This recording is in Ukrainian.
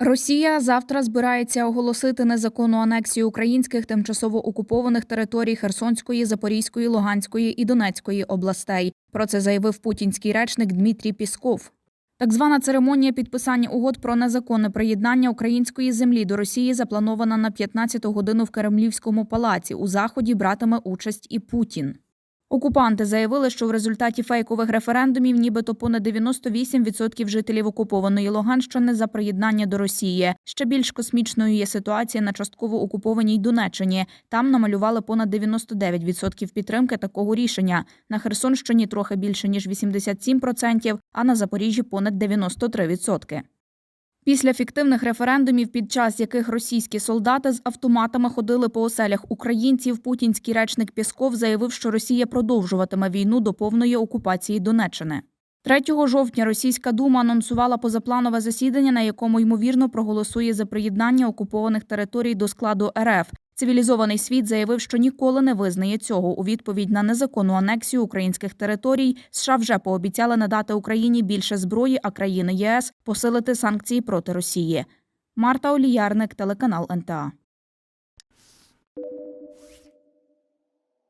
Росія завтра збирається оголосити незаконну анексію українських тимчасово окупованих територій Херсонської, Запорізької, Луганської і Донецької областей. Про це заявив путінський речник Дмитрій Пісков. Так звана церемонія підписання угод про незаконне приєднання української землі до Росії запланована на 15-ту годину в Кремлівському палаці. У заході братиме участь і Путін. Окупанти заявили, що в результаті фейкових референдумів нібито понад 98% жителів окупованої Луганщини за приєднання до Росії. Ще більш космічною є ситуація на частково окупованій Донеччині. Там намалювали понад 99% підтримки такого рішення. На Херсонщині трохи більше ніж 87%, а на Запоріжжі понад 93%. Після фіктивних референдумів, під час яких російські солдати з автоматами ходили по оселях українців, путінський речник Пісков заявив, що Росія продовжуватиме війну до повної окупації Донеччини. 3 жовтня російська дума анонсувала позапланове засідання, на якому ймовірно проголосує за приєднання окупованих територій до складу РФ. Цивілізований світ заявив, що ніколи не визнає цього у відповідь на незаконну анексію українських територій. США вже пообіцяли надати Україні більше зброї, а країни ЄС посилити санкції проти Росії. Марта Оліярник, телеканал НТА.